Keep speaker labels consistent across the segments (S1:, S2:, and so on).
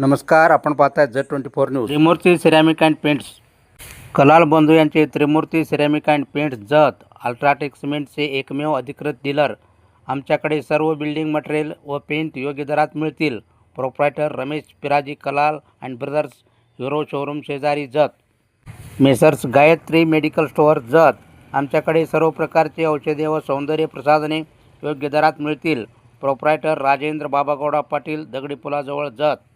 S1: नमस्कार आपण पाहताय Z twenty four news. Trimurti ceramic and paints. Kalal बंधू यांचे Trimurti ceramic and paints Jath UltraTech सिमेंटचे एकमेव अधिकृत डीलर. आमच्याकडे सर्व बिल्डिंग मटेरियल व पेंट योग्य दरात मिळतील. Proprietor Ramesh Piraji Kalal and brothers Hero showroom शेजारी Jath. Messrs Gayatri medical store Jath. आमच्याकडे सर्व प्रकारचे औषधे व सौंदर्य प्रसाधने योग्य दरात मिळतील. प्रोप्रायटर राजेंद्र बाबागौडा पाटील दगडी पुलाजवळ जत.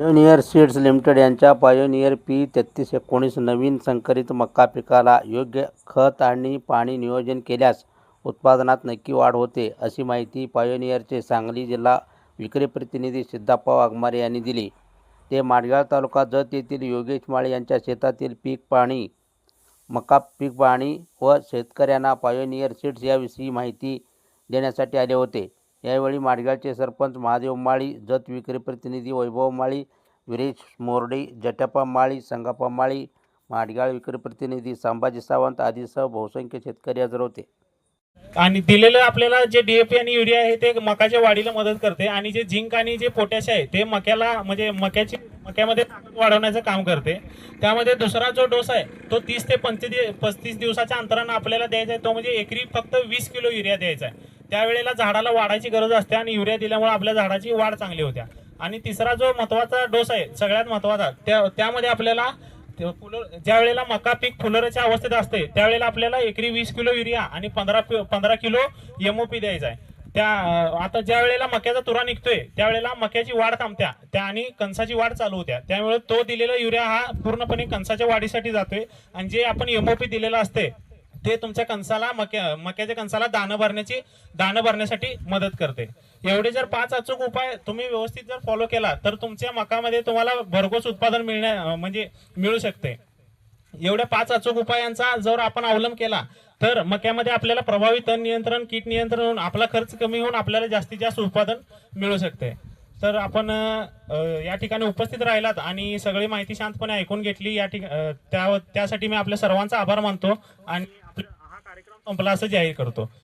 S1: पायोनियर सीड्स लिमिटेड यांच्या पायोनियर पी तेहतीस एकोणीस नवीन संकरित मका पिकाला योग्य खत आणि पाणी नियोजन केल्यास उत्पादनात नक्की वाढ होते अशी माहिती पायोनियरचे सांगली जिल्हा विक्री प्रतिनिधी सिद्धाप्पा वाघमारे यांनी दिली. ते माडगाव तालुका जत येथील योगेश माळे यांच्या शेतातील पीक पाणी मका पीक पाणी व शेतकऱ्यांना पायोनियर सीड्स याविषयी माहिती देण्यासाठी आले होते. यावेळी माडगावचे सरपंच महादेव माळी जत विक्री प्रतिनिधी वैभव माळी विरेश मोरडे जटप्पा माळी संगप्पा माळी माडगाव विक्री प्रतिनिधी संभाजी सावंत आदीसह बहुसंख्य शेतकरी हजर होते.
S2: आणि दिलेलं आपल्याला जे डीएपी आणि युरिया आहे ते मकाच्या वाढीला मदत करते आणि जे झिंक आणि जे पोटॅश आहे ते मक्याला म्हणजे मक्याची मक्यामध्ये ताकद वाढवण्याचं काम करते. त्यामध्ये दुसरा जो डोस आहे तो तीस ते पंचवीस पस्तीस दिवसाच्या अंतरानं आपल्याला द्यायचा आहे. तो म्हणजे एकरी फक्त वीस किलो युरिया द्यायचा आहे. त्यावेळेला झाडाला वाढायची गरज असते आणि युरिया दिल्यामुळे आपल्या झाडाची वाढ चांगली होत्या आणि तिसरा जो महत्त्वाचा डोस आहे सगळ्यात महत्त्वाचा त्या त्यामध्ये आपल्याला ते फुलं ज्या वेळेला मका पीक फुलराच्या अवस्थेत असते त्यावेळेला आपल्याला एकरी वीस किलो युरिया आणि पंधरा पंधरा किलो एमओपी द्यायचा आहे. त्या आता ज्या वेळेला मक्याचा तुरा निघतोय त्यावेळेला मक्याची वाढ थांबत्या त्या आणि कणसाची वाढ चालू होत्या. त्यामुळे तो दिलेला युरिया हा पूर्णपणे कणसाच्या वाढीसाठी जातोय. आणि जे आपण एमओपी दिलेलं असते ते तुमच्या कणसाला मक्या मक्याच्या कणसाला दाणं भरण्याची दाणं भरण्यासाठी मदत करते. एवढे जर पाच अचूक उपाय तुम्ही व्यवस्थित जर फॉलो केला तर तुमच्या मकामध्ये तुम्हाला भरघोस उत्पादन मिळण्या म्हणजे मिळू शकते. एवढ्या पाच अचूक उपायांचा जर आपण अवलंब केला तर मक्यामध्ये आपल्याला प्रभावी तण नियंत्रण कीट नियंत्रण होऊन आपला खर्च कमी होऊन आपल्याला जास्तीत जास्त उत्पादन मिळू शकते. तर आपण या ठिकाणी उपस्थित राहिलात आणि सगळी माहिती शांतपणे ऐकून घेतली. या ठिकाणी त्या त्यासाठी मी आपल्या सर्वांचा आभार मानतो आणि हा कार्यक्रम संपला असं जाहीर करतो.